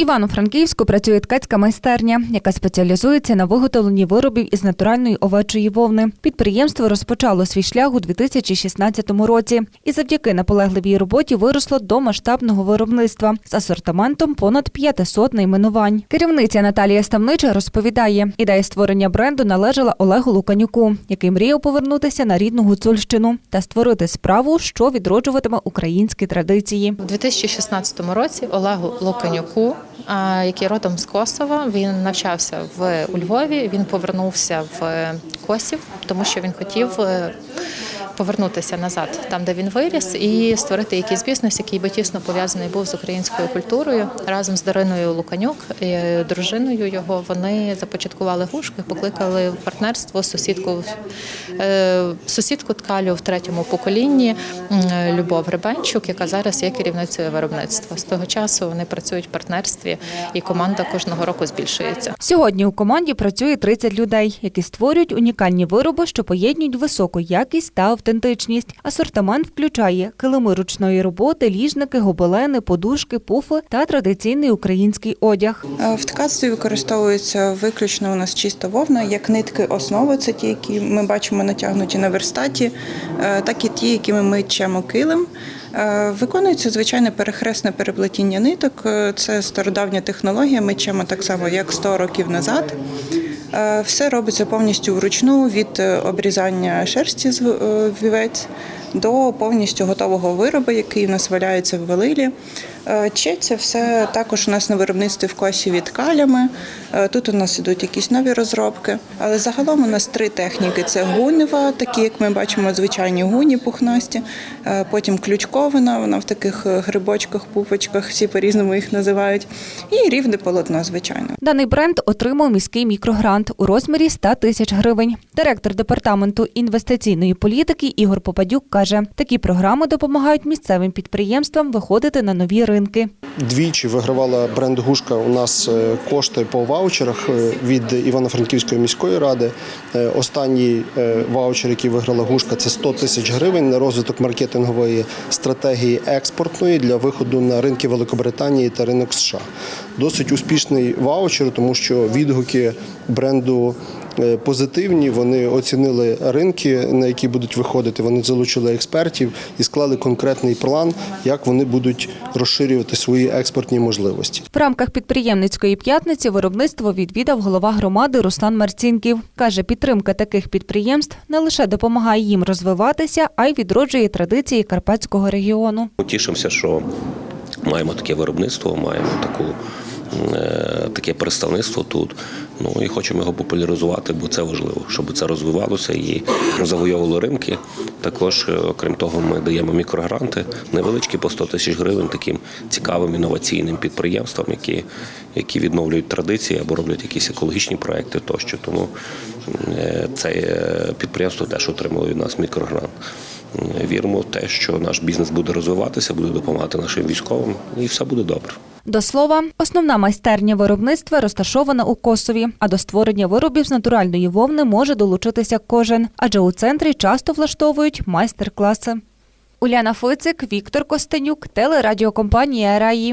Івано-Франківську працює ткацька майстерня, яка спеціалізується на виготовленні виробів із натуральної овечої вовни. Підприємство розпочало свій шлях у 2016 році і завдяки наполегливій роботі виросло до масштабного виробництва з асортиментом понад 500 найменувань. Керівниця Наталія Ставнича розповідає, ідея створення бренду належала Олегу Луканюку, який мріяв повернутися на рідну Гуцульщину та створити справу, що відроджуватиме українські традиції. У 2016 році Олегу Луканюку, який родом з Косова, він навчався в у Львові. Він повернувся в Косів, тому що він хотів. Повернутися назад, там де він виріс, і створити якийсь бізнес, який би тісно пов'язаний був з українською культурою. Разом з Дариною Луканюк, е, дружиною його, вони започаткували гушки, покликали в партнерство сусідку е, сусідку ткалю в третьому поколінні Любов Ребенчук, яка зараз є керівницею виробництва. З того часу вони працюють в партнерстві, і команда кожного року збільшується. Сьогодні у команді працює 30 людей, які створюють унікальні вироби, що поєднують високу якість та автентичність. Асортимент включає килими ручної роботи, ліжники, гобелени, подушки, пуфи та традиційний український одяг. Е, В ткацтві використовується виключно у нас чиста вовна, як нитки основи, це ті, які ми бачимо натягнуті на верстаті, е, так і ті, якими ми чемо килим. Е, Виконується звичайне перехресне переплетіння ниток. Це стародавня технологія. Ми чемо так само, як 100 років назад. Е, Все робиться повністю вручну від е, обрізання шерсті з е, вівець до повністю готового виробу, який у нас валяється в велилі. Е, Четься все також у нас на виробництві в косі від калями. Е, Тут у нас ідуть якісь нові розробки. Але загалом у нас три техніки: це гунева, такі як ми бачимо, звичайні гуні пухнасті. Е, Потім ключковина, вона в таких грибочках, пупочках, всі по-різному їх називають. І рівне полотно, звичайно. Даний бренд отримав міський мікрогрант у розмірі 100 тисяч гривень. Директор департаменту інвестиційної політики Ігор Попадюк каже, такі програми допомагають місцевим підприємствам виходити на нові ринки. Двічі вигравала бренд Гушка у нас е, кошти по ваучерах е, від Івано-Франківської міської ради. Е, Останній ваучер, який виграла Гушка, це 100 тисяч гривень на розвиток маркетингової стратегії експортної для виходу на ринки Великобританії та ринок США. Досить успішний ваучер, тому що відгуки бренду позитивні. Вони оцінили ринки, на які будуть виходити. Вони залучили експертів і склали конкретний план, як вони будуть розширювати свої експортні можливості. В рамках підприємницької п'ятниці виробництво відвідав голова громади Руслан Марцінків. Каже, підтримка таких підприємств не лише допомагає їм розвиватися, а й відроджує традиції карпатського регіону. Тішимося, що маємо таке виробництво, маємо таку. Е, Таке представництво тут, ну і хочемо його популяризувати, бо це важливо, щоб це розвивалося і завойовувало ринки. Також, е, окрім того, ми даємо мікрогранти невеличкі по 100 тисяч гривень таким цікавим інноваційним підприємствам, які, які відновлюють традиції або роблять якісь екологічні проекти тощо. Тому е, це підприємство теж отримало від нас мікрогрант. Віримо в те, що наш бізнес буде розвиватися, буде допомагати нашим військовим, і все буде добре. До слова, основна майстерня виробництва розташована у Косові, а до створення виробів з натуральної вовни може долучитися кожен, адже у центрі часто влаштовують майстер-класи. Уляна Фицик, Віктор Костенюк, телерадіокомпанія Раї.